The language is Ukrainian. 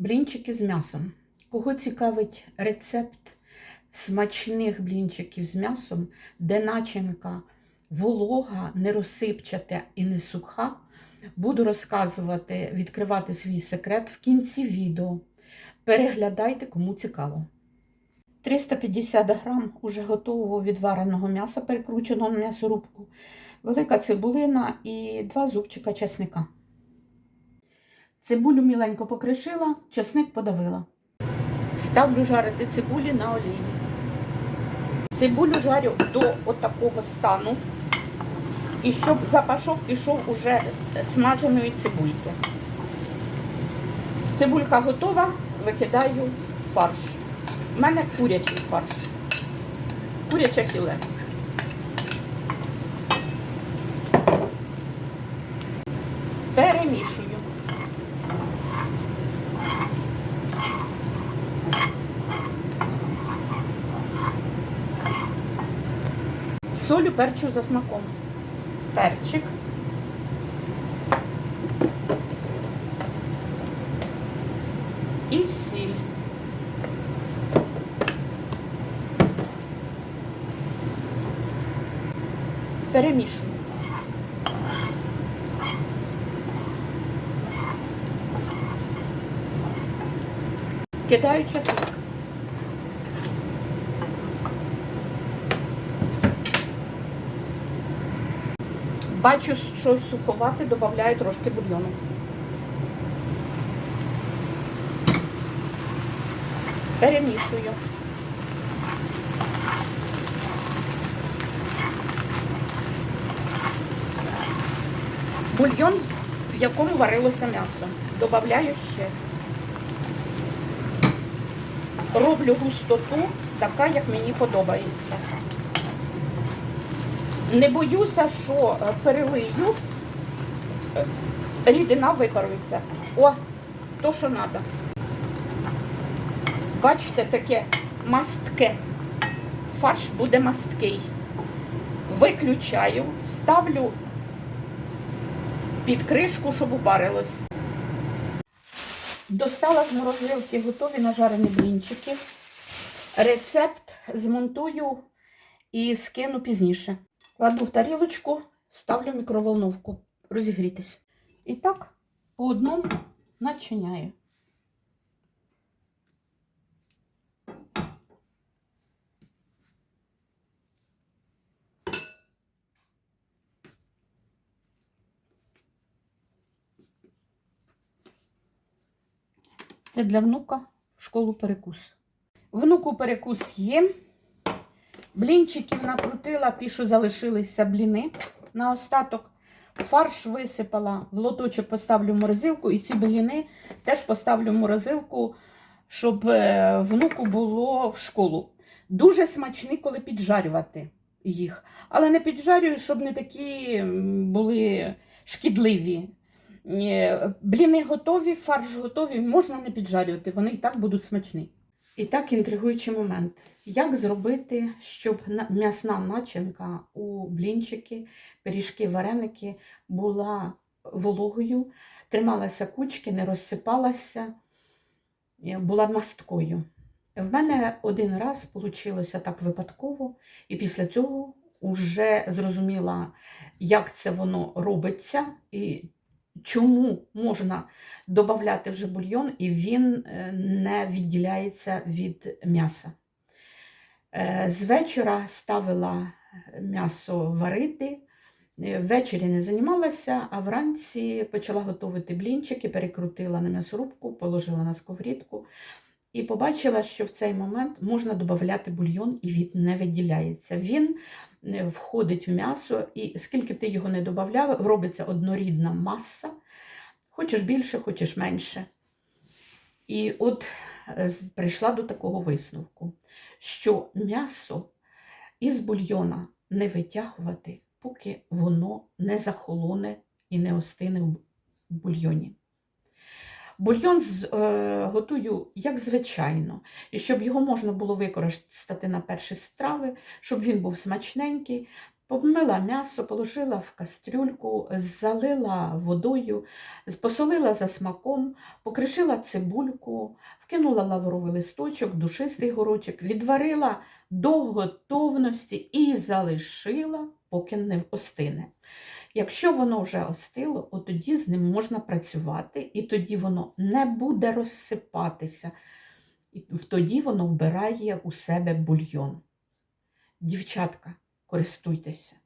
Блінчики з м'ясом. Кого цікавить рецепт смачних блінчиків з м'ясом, де начинка волога, не розсипчата і не суха, буду розказувати, відкривати свій секрет в кінці відео. Переглядайте, кому цікаво. 350 грам уже готового відвареного м'яса, перекрученого на м'ясорубку, велика цибулина і два зубчика чесника. Цибулю міленько покришила, чесник подавила. Ставлю жарити цибулі на олії. Цибулю жарю до отакого стану. І щоб запашок пішов уже смаженої цибульки. Цибулька готова, викидаю фарш. У мене курячий фарш. Куряче філе. Перемішую. Солю перчу за смаком. Перчик. І сіль. Перемішую. Кидаю чесник. Бачу, щось суховате, додаю трошки бульйону. Перемішую. Бульйон, в якому варилося м'ясо. Добавляю ще. Роблю густоту, така, як мені подобається. Не боюся, що е, перелию, е, рідина випарується. О, то, що треба. Бачите, таке мастке. Фарш буде масткий. Виключаю, ставлю під кришку, щоб упарилось. Достала з морозилки готові нажарені блінчики. Рецепт змонтую і скину пізніше. Кладу в тарілочку, ставлю мікроволновку розігрітись. І так по одному начиняю. Це для внука в школу перекус. Внуку перекус є. Блінчиків накрутила, ті, що залишилися бліни на остаток. Фарш висипала, в лоточок поставлю в морозилку, і ці бліни теж поставлю в морозилку, щоб е, внуку було в школу. Дуже смачні, коли піджарювати їх. Але не піджарюю, щоб не такі були шкідливі. Е, Бліни готові, фарш готовий, можна не піджарювати, вони і так будуть смачні. І так інтригуючий момент. Як зробити, щоб м'ясна начинка у блінчики, пиріжки, вареники була вологою, трималася кучки, не розсипалася, е, була масткою. В мене один раз вийшло так випадково, і після цього вже зрозуміла, як це воно робиться, і чому можна додати вже бульйон, і він е, не відділяється від м'яса. Е, З вечора ставила м'ясо варити. Е, Ввечері не займалася, а вранці почала готувати блінчики, перекрутила на м'ясорубку, положила на сковорідку і побачила, що в цей момент можна додати бульйон, і він не виділяється. Він е, входить в м'ясо, і скільки б ти його не додавав, робиться однорідна маса. Хочеш більше, хочеш менше. І от е, прийшла до такого висновку, що м'ясо із бульйона не витягувати, поки воно не захолоне і не остине в бульйоні. Бульйон з- е, готую як звичайно, і щоб його можна було використати на перші страви, щоб він був смачненький, Помила м'ясо, положила в кастрюльку, залила водою, посолила за смаком, покришила цибульку, вкинула лавровий листочок, душистий горочок, відварила до готовності і залишила, поки не остине. Якщо воно вже остило, от тоді з ним можна працювати, і тоді воно не буде розсипатися. І тоді воно вбирає у себе бульйон. Дівчатка, користуйтеся.